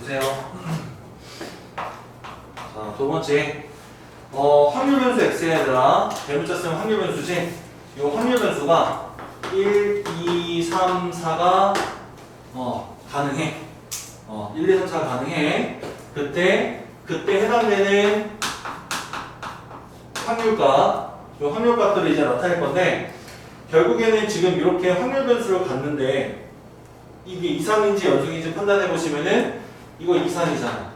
보세요. 자, 두 번째. 어, 확률 변수 x에다가 대문자 쓰면 확률 변수지. 이 확률 변수가 1, 2, 3, 4가 어, 가능해. 어, 1, 2, 3, 4가 가능해. 그때 그때 해당되는 확률값, 이 확률값들을 이제 나타낼 건데 결국에는 지금 이렇게 확률 변수를 갖는데 이게 이상인지 연속인지 판단해 보시면은 이거 이산이잖아.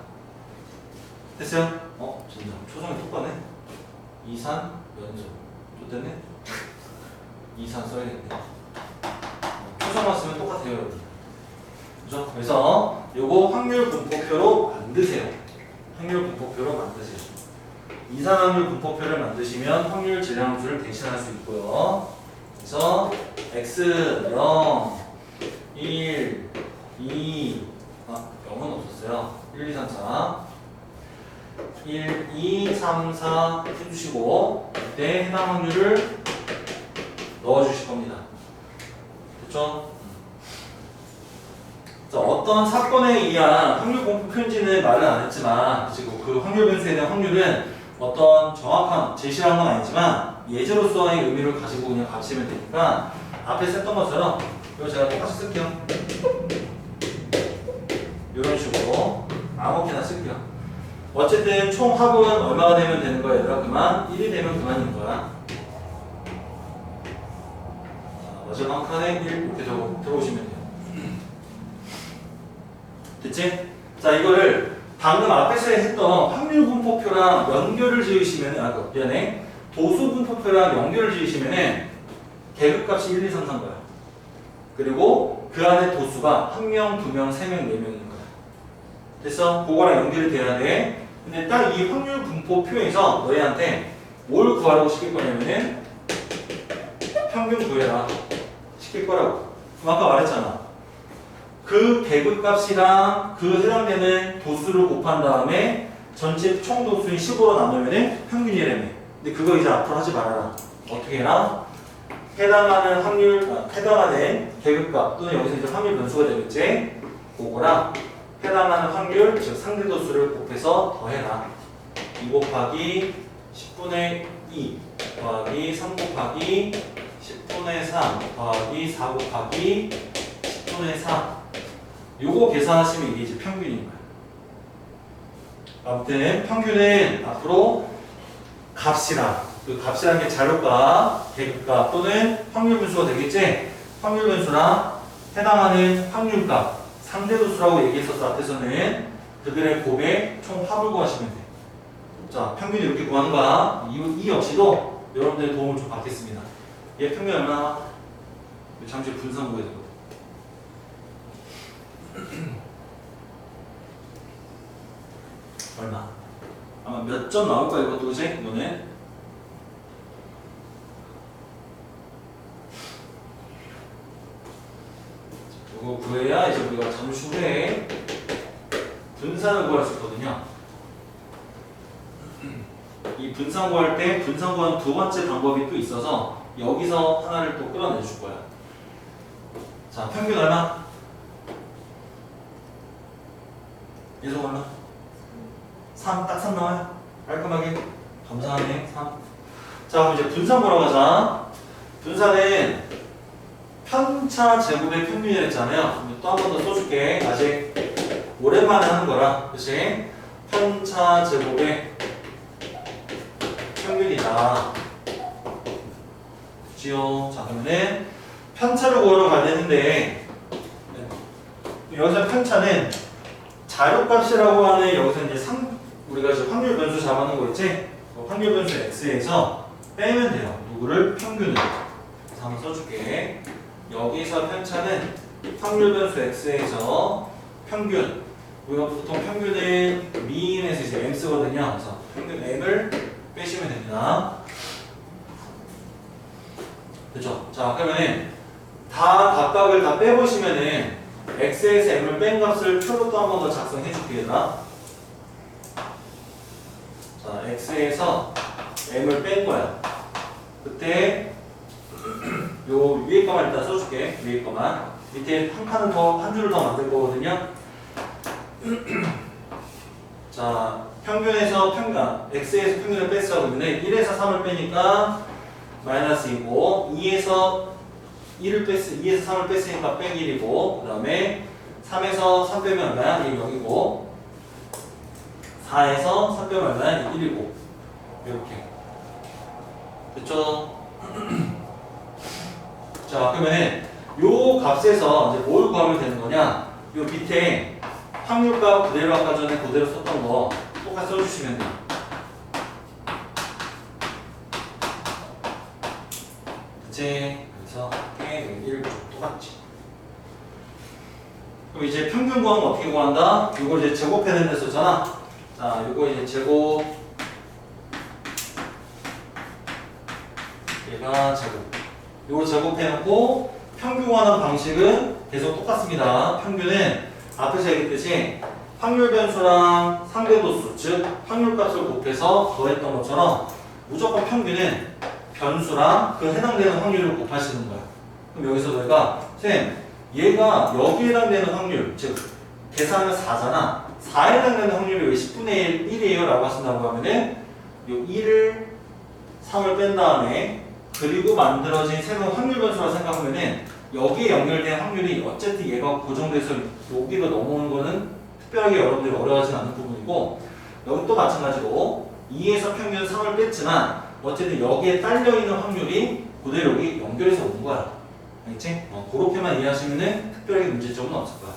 됐어요? 어, 진짜 초성이 똑같네. 이산 연속. 좋됐네. 이산 써야겠네. 어, 초성만 쓰면 똑같아요, 여러분. 그죠? 그래서 요거 확률 분포표로 만드세요. 확률 분포표로 만드세요. 이산 확률 분포표를 만드시면 확률 질량수를 대신할 수 있고요. 그래서 x 0 1 2 아, 0은 없었어요. 1 2 3 4 1 2 3 4 해주시고 이때 해당 확률을 넣어주실 겁니다. 됐죠? 자, 어떤 사건에 의한 확률 공포 표현지는 말은 안 했지만 지금 그 확률 변수에 대한 확률은 어떤 정확한 제시한 건 아니지만 예제로서의 의미를 가지고 그냥 가시면 되니까 앞에 썼던 것처럼 이거 제가 똑같이 쓸게요. 이런 식으로 아무렇게나 쓸게요. 어쨌든 총 합은 얼마가 되면 되는 거야 얘들아? 그만 1이 되면 그만인 거야. 자, 마지막 칸에 1 이렇게 적어 들어오시면 돼요. 됐지? 자 이거를 방금 앞에서 했던 확률 분포표랑 연결을 지으시면 아 그, 미안해 도수 분포표랑 연결을 지으시면은 계급값이 1, 2, 3, 4인 거야. 그리고 그 안에 도수가 한 명, 두 명, 세 명, 네 명인 거야. 됐어? 그거랑 연결이 돼야 돼. 근데 딱 이 확률 분포표에서 너희한테 뭘 구하라고 시킬 거냐면은 평균 구해라 시킬 거라고. 그럼 아까 말했잖아. 그 계급값이랑 그 해당되는 도수를 곱한 다음에 전체 총 도수인 15로 나누면은 평균이라며. 근데 그거 이제 앞으로 하지 말아라. 어떻게 해라? 해당하는 확률, 아, 해당하는 계급값 또는 여기서 이제 확률 변수가 되겠지? 그거랑 해당하는 확률, 즉 상대 도수를 곱해서 더해라. 2 곱하기 10분의 2 더하기 3 곱하기 10분의 3 더하기 4 곱하기 10분의 4 요거 계산하시면 이게 이제 평균인 거야. 아무튼 평균은 앞으로 값이랑 그 값이라는 게 자료값, 계급값 또는 확률 분수가 되겠지? 확률 분수랑 해당하는 확률값, 상대도수라고 얘기했었어 앞에서는 그들의 곱의 총 합을 구하시면 돼. 자, 평균이 이렇게 구하는 거야. 이, 이 역시도 여러분들의 도움을 좀 받겠습니다. 얘 평균 얼마나? 잠시 분산 구해야 되거든. 얼마? 아마 몇 점 나올 거야 이것도 그지? 이거는 이거 구해야 이제 우리가 잠시 후에 분산을 구할 수 있거든요. 이 분산 구할 때 분산 구하는 두 번째 방법이 또 있어서 여기서 하나를 또 끌어내 줄 거야. 자, 평균 얼마? 예속 얼마? 3, 딱 3 나와요? 깔끔하게? 감사하네, 3. 자, 그럼 이제 분산 보러 가자. 분산은 편차 제곱의 평균이라 했잖아요. 또 한 번 더 써줄게. 아직 오랜만에 하는 거라. 그치? 편차 제곱의 평균이다. 그치요? 자, 그러면은 편차를 구하러 가려는데 네. 여기서 편차는 자료값이라고 하는 여기서 이제 상, 우리가 지금 확률 변수 잡아놓은 거 있지? 그 확률 변수 x에서 빼면 돼요. 누구를? 평균을. 한번 써줄게. 여기서 편차는 확률 변수 x에서 평균. 우리가 보통 평균을 미인에서 이제 m 쓰거든요. 그래서 평균 m을 빼시면 됩니다. 그죠? 자, 그러면은 다 각각을 다 빼보시면은 x에서 m을 뺀 값을 표로 또 한 번 더 작성해 줄게요. 자, x에서 m을 뺀 거야. 그때 요 위에 거만 일단 써줄게. 위에 거만. 밑에 한 칸은 더, 한 줄을 더 만들 거거든요. 자, 평균에서 평균, 아, x에서 평균을 뺐어. 그러면 1에서 3을 빼니까 마이너스 2고, 2에서 1을 뺐, 2에서 3을 뺐으니까 빼기 1이고, 그 다음에 3에서 3 빼면 얼마야? 1 0이고 4에서 3 빼면 얼마야? 1이고. 이렇게. 됐죠? 자, 그러면 요 값에서 이제 뭘 구하면 되는 거냐? 요 밑에 확률값 그대로 아까 전에 그대로 썼던 거 똑같이 써주시면 돼요. 그치? 그래서 이렇게 1 똑같지. 그럼 이제 평균 구하면 어떻게 구한다? 이거 이제 제곱해낸 데 썼잖아. 자, 이거 이제 제곱. 얘가 제곱. 이거 제곱해놓고 평균 구하는 방식은 계속 똑같습니다. 평균은 앞에서 얘기했듯이 확률 변수랑 상대도수, 즉 확률값을 곱해서 더했던 것처럼 무조건 평균은 변수랑 그 해당되는 확률을 곱하시는 거야. 그럼 여기서 너희가 쌤 얘가 여기에 해당되는 확률, 즉 계산하면 4잖아. 4에 해당되는 확률이 왜 10분의 1, 1이에요? 라고 하신다고 하면은 요 1을 3을 뺀 다음에 그리고 만들어진 새로운 확률 변수라 생각하면은 여기에 연결된 확률이 어쨌든 얘가 고정돼서 여기로 넘어오는 거는 특별하게 여러분들이 어려워하지 않는 부분이고 여기 또 마찬가지로 2에서 평균 3을 뺐지만 어쨌든 여기에 딸려있는 확률이 그대로 여기 연결해서 온 거야. 알겠지? 어, 그렇게만 이해하시면은 특별하게 문제점은 없을 거야.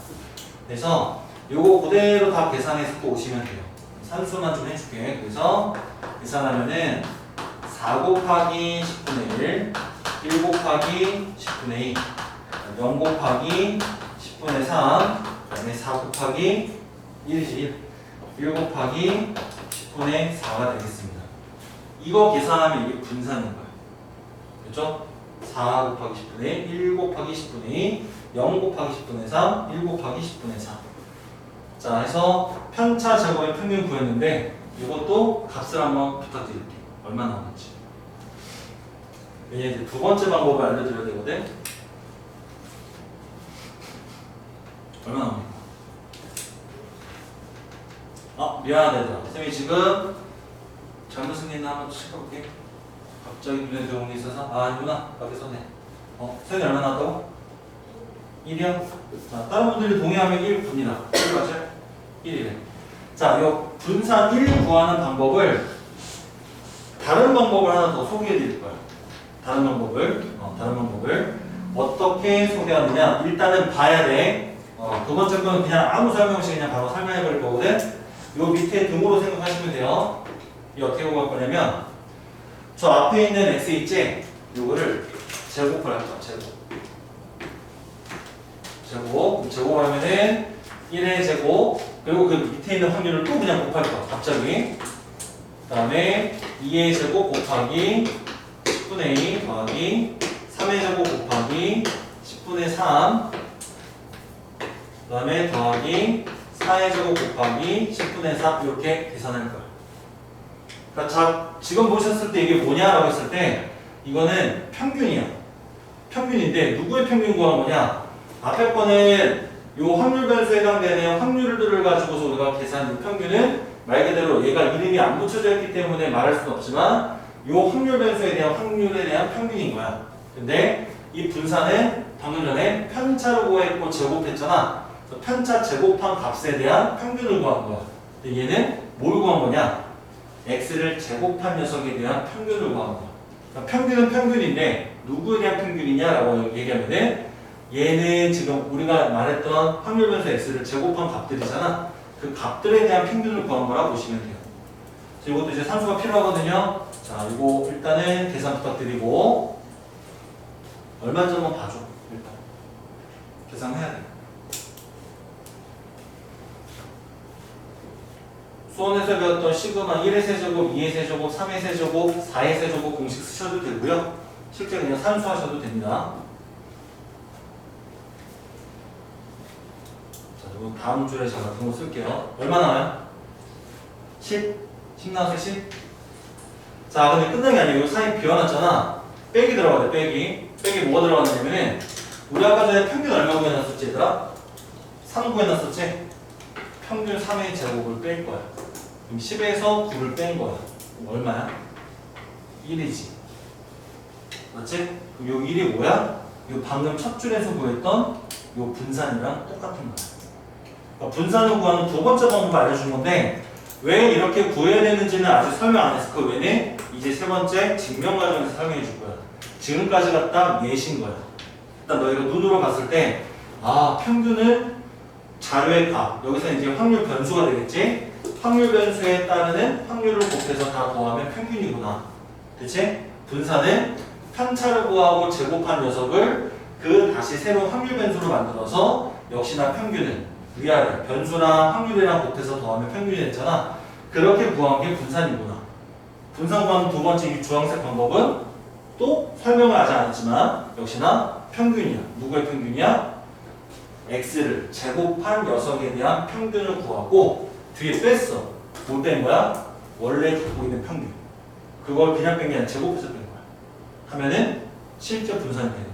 그래서 요거 그대로 다 계산해서 또 오시면 돼요. 산수만 좀 해줄게. 그래서 계산하면은 4 곱하기 10분의 1, 1 곱하기 10분의 2, 0 곱하기 10분의 3, 그 다음에 4 곱하기 1이지 1, 1 곱하기 10분의 4가 되겠습니다. 이거 계산하면 이게 분산인 거예요. 그렇죠? 4 곱하기 10분의 1, 1 곱하기 10분의 2, 0 곱하기 10분의 3, 1 곱하기 10분의 4. 자, 해서 편차 제곱의 평균 구했는데 이것도 값을 한번 부탁드릴게요. 얼마. 왜냐면 이제 두 번째 방법을 알려드려야 되거든. 얼마 나옵니까? 아 미안하다 얘들아. 지금 잘못 생겼나 한번 체크해볼게. 갑자기 눈에 들어온 게 있어서 아 아니구나. 밖에 썼네. 어? 쌤이 얼마 나왔다고? 1이요? 자 다른 분들이 동의하면 1 봅니다. 1 맞아요? 1이래. 자, 이 분산 1 구하는 방법을 다른 방법을 하나 더 소개해 드릴 거예요. 다른 방법을, 어, 다른 방법을 어떻게 소개하느냐? 일단은 봐야 돼. 어, 두 번째 거는 그냥 아무 설명 없이 그냥 바로 설명해 버릴 거거든. 요 밑에 등으로 생각하시면 돼요. 이 어떻게 구할 거냐면 저 앞에 있는 x 있지? 요거를 제곱을 할 거야. 제곱. 제곱. 제곱하면은 1의 제곱 그리고 그 밑에 있는 확률을 또 그냥 곱할 거야. 갑자기. 그 다음에 2의 제곱 곱하기 10분의 2 더하기 3의 제곱 곱하기 10분의 3 그 다음에 더하기 4의 제곱 곱하기 10분의 4 이렇게 계산할 거야. 그러니까 자, 지금 보셨을 때 이게 뭐냐라고 했을 때 이거는 평균이야. 평균인데 누구의 평균 구한 거냐? 앞에 거는 요 확률 변수에 해당되는 확률들을 가지고서 우리가 계산한 이 평균은 말 그대로 얘가 이름이 안 붙여져 있기 때문에 말할 수는 없지만 요 확률 변수에 대한 확률에 대한 평균인 거야. 근데 이 분산은 방금 전에 편차로 구했고 제곱했잖아. 편차 제곱한 값에 대한 평균을 구한 거야. 근데 얘는 뭘 구한 거냐? x를 제곱한 녀석에 대한 평균을 구한 거야. 그러니까 평균은 평균인데 누구에 대한 평균이냐라고 얘기하면은 얘는 지금 우리가 말했던 확률 변수 x를 제곱한 값들이잖아. 그 값들에 대한 평균을 구한 거라 보시면 돼요. 그래서 이것도 이제 산수가 필요하거든요. 자, 이거 일단은 계산 부탁드리고 얼마인지 한번 봐줘. 일단 계산해야 돼. 수원에서 배웠던 시그마 1의 세제곱, 2의 세제곱, 3의 세제곱, 4의 세제곱 공식 쓰셔도 되고요. 실제 그냥 산수하셔도 됩니다. 자, 그럼 다음 줄에 제가 그거 쓸게요. 얼마 나와요? 10? 10 나와서 10? 자, 근데 끝난 게 아니고 사이 비워놨잖아. 빼기 들어가야 돼, 빼기. 빼기 뭐가 들어갔냐면은, 우리 아까 전에 평균 얼마 구해놨었지, 얘들아? 3 구해놨었지? 평균 3의 제곱을 뺄 거야. 그럼 10에서 9를 뺀 거야. 얼마야? 1이지. 맞지? 그럼 요 1이 뭐야? 요 방금 첫 줄에서 구했던 요 분산이랑 똑같은 거야. 그러니까 분산을 구하는 두 번째 방법 알려준 건데 왜 이렇게 구해야 되는지는 아직 설명 안 했어. 그 외에 이제 세 번째 증명 과정에서 설명해 줄 거야. 지금까지 갖다 예신 거야. 일단 너희가 눈으로 봤을 때 아, 평균은 자료의 값. 여기서 이제 확률 변수가 되겠지? 확률 변수에 따르는 확률을 곱해서 다 더하면 평균이구나. 그치? 분산은 편차를 구하고 제곱한 녀석을 그 다시 새로운 확률 변수로 만들어서 역시나 평균은 위아래 변수랑 확률이랑 곱해서 더하면 평균이 됐잖아. 그렇게 구한 게 분산이구나. 분산 구하는 두 번째 이 주황색 방법은 또 설명을 아직 안 했지만 역시나 평균이야. 누구의 평균이야? x를 제곱한 녀석에 대한 평균을 구하고 뒤에 뺐어. 뭘 뺀 거야? 원래 갖고 있는 평균. 그걸 그냥 뺀 게 아니라 제곱해서 뺀 거야. 하면은 실제 분산이 되는 거야.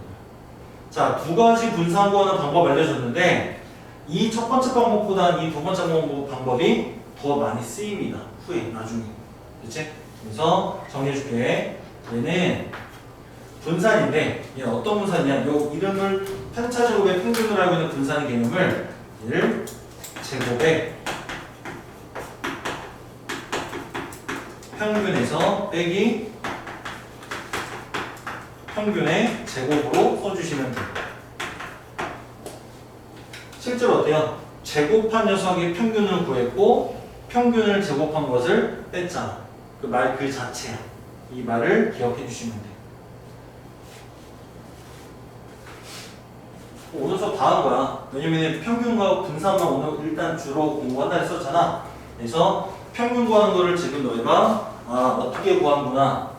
자, 두 가지 분산 구하는 방법 알려줬는데 이 첫 번째 방법보다 이 두 번째 방법- 방법이 더 많이 쓰입니다. 후에 나중에. 그치? 그래서 정리해줄게. 얘는 분산인데 얘는 어떤 분산이냐? 요 이름을 편차 제곱의 평균으로 알고 있는 분산의 개념을 얘를 제곱의 평균에서 빼기 평균의 제곱으로 써주시면 돼요. 실제로 어때요? 제곱한 녀석의 평균을 구했고 평균을 제곱한 것을 뺐잖아. 그 말 그 자체야. 이 말을 기억해 주시면 돼요. 오늘 수업 다 한 거야. 왜냐면 평균과 분산만 오늘 일단 주로 공부한다 했었잖아. 그래서 평균 구하는 거를 지금 너희가 아, 어떻게 구하는구나.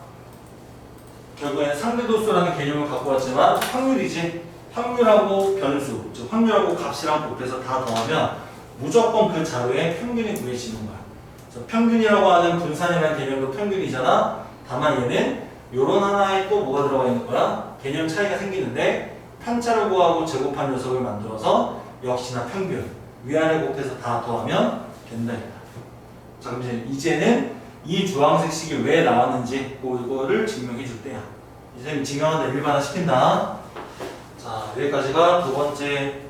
결국에는 상대도수라는 개념을 갖고 왔지만 확률이지. 확률하고 변수, 즉 확률하고 값이랑 곱해서 다 더하면 무조건 그 자료의 평균이 구해지는 거야. 그래서 평균이라고 하는 분산이라는 개념도 평균이잖아. 다만 얘는 요런 하나에 또 뭐가 들어가 있는 거야? 개념 차이가 생기는데 편차를 구하고 제곱한 녀석을 만들어서 역시나 평균 위아래 곱해서 다 더하면 된다. 자 그럼 이제 이제는 이 주황색 식이 왜 나왔는지 그거를 증명해 줄 때야. 이 선생님 증명하는데 일반화 시킨다. 자 여기까지가 두 번째